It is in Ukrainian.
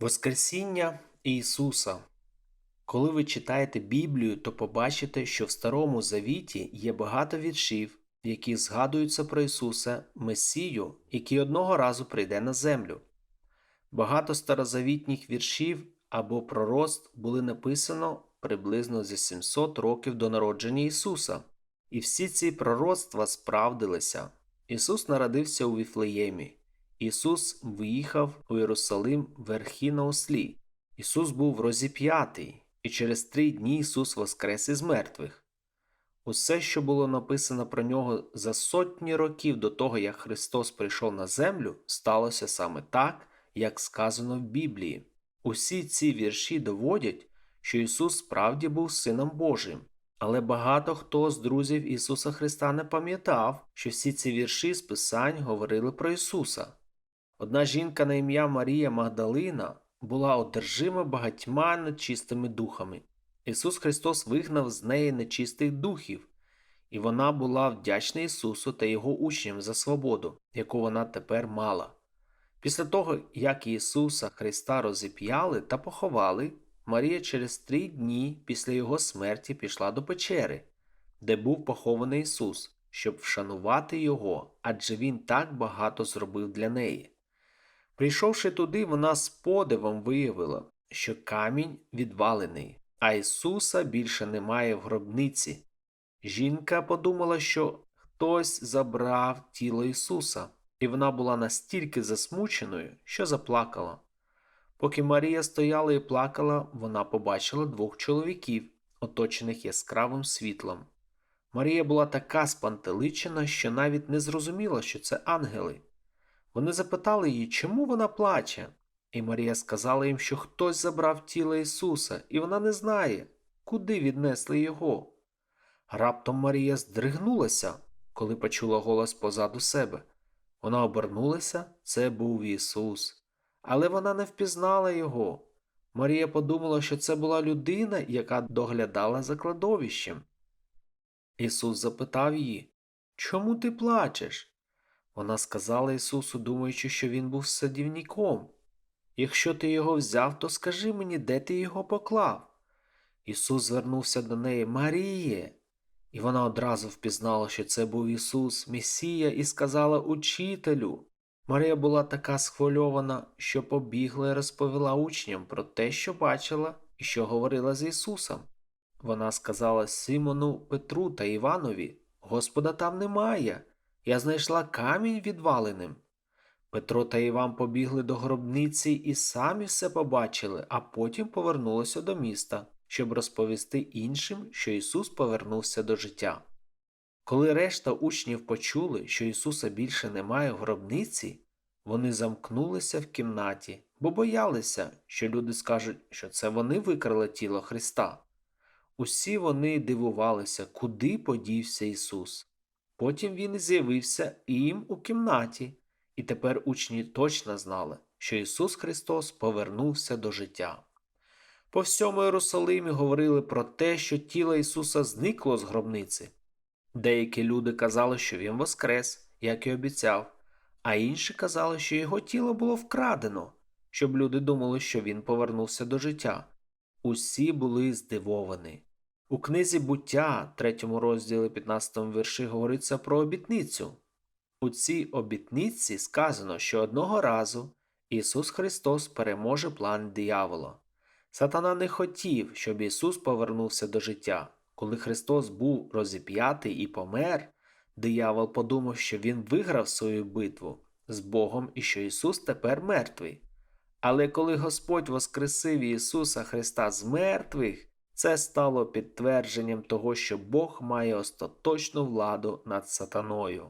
Воскресіння Ісуса. Коли ви читаєте Біблію, то побачите, що в Старому Завіті є багато віршів, в яких згадується про Ісуса, Месію, який одного разу прийде на землю. Багато старозавітніх віршів або пророцтв були написано приблизно за 700 років до народження Ісуса, і всі ці пророцтва справдилися. Ісус народився у Віфлеємі. Ісус виїхав у Єрусалим верхи на ослі. Ісус був розіп'ятий, і через три дні Ісус воскрес із мертвих. Усе, що було написано про нього за сотні років до того, як Христос прийшов на землю, сталося саме так, як сказано в Біблії. Усі ці вірші доводять, що Ісус справді був Сином Божим. Але багато хто з друзів Ісуса Христа не пам'ятав, що всі ці вірші з Писань говорили про Ісуса. Одна жінка на ім'я Марія Магдалина була одержима багатьма нечистими духами. Ісус Христос вигнав з неї нечистих духів, і вона була вдячна Ісусу та Його учням за свободу, яку вона тепер мала. Після того, як Ісуса Христа розіп'яли та поховали, Марія через три дні після Його смерті пішла до печери, де був похований Ісус, щоб вшанувати Його, адже Він так багато зробив для неї. Прийшовши туди, вона з подивом виявила, що камінь відвалений, а Ісуса більше немає в гробниці. Жінка подумала, що хтось забрав тіло Ісуса, і вона була настільки засмученою, що заплакала. Поки Марія стояла і плакала, вона побачила двох чоловіків, оточених яскравим світлом. Марія була така спантеличена, що навіть не зрозуміла, що це ангели. Вони запитали її, чому вона плаче, і Марія сказала їм, що хтось забрав тіло Ісуса, і вона не знає, куди віднесли його. Раптом Марія здригнулася, коли почула голос позаду себе. Вона обернулася, це був Ісус. Але вона не впізнала його. Марія подумала, що це була людина, яка доглядала за кладовищем. Ісус запитав її, Чому ти плачеш? Вона сказала Ісусу, думаючи, що він був садівником. Якщо ти його взяв, то скажи мені, де ти його поклав. Ісус звернувся до неї Маріє. І вона одразу впізнала, що це був Ісус, Месія, і сказала Учителю. Марія була така схвильована, що побігла і розповіла учням про те, що бачила і що говорила з Ісусом. Вона сказала Симону, Петру та Іванові: Господа там немає. Я знайшла камінь відваленим. Петро та Іван побігли до гробниці і самі все побачили, а потім повернулися до міста, щоб розповісти іншим, що Ісус повернувся до життя. Коли решта учнів почули, що Ісуса більше немає в гробниці, вони замкнулися в кімнаті, бо боялися, що люди скажуть, що це вони викрали тіло Христа. Усі вони дивувалися, куди подівся Ісус. Потім він з'явився їм у кімнаті, і тепер учні точно знали, що Ісус Христос повернувся до життя. По всьому Єрусалимі говорили про те, що тіло Ісуса зникло з гробниці. Деякі люди казали, що Він воскрес, як і обіцяв, а інші казали, що його тіло було вкрадено, щоб люди думали, що він повернувся до життя. Усі були здивовані. У книзі буття, 3 розділі 15 вірші, говориться про обітницю. У цій обітниці сказано, що одного разу Ісус Христос переможе план диявола. Сатана не хотів, щоб Ісус повернувся до життя. Коли Христос був розіп'ятий і помер, диявол подумав, що Він виграв свою битву з Богом і що Ісус тепер мертвий. Але коли Господь воскресив Ісуса Христа з мертвих, це стало підтвердженням того, що Бог має остаточну владу над сатаною.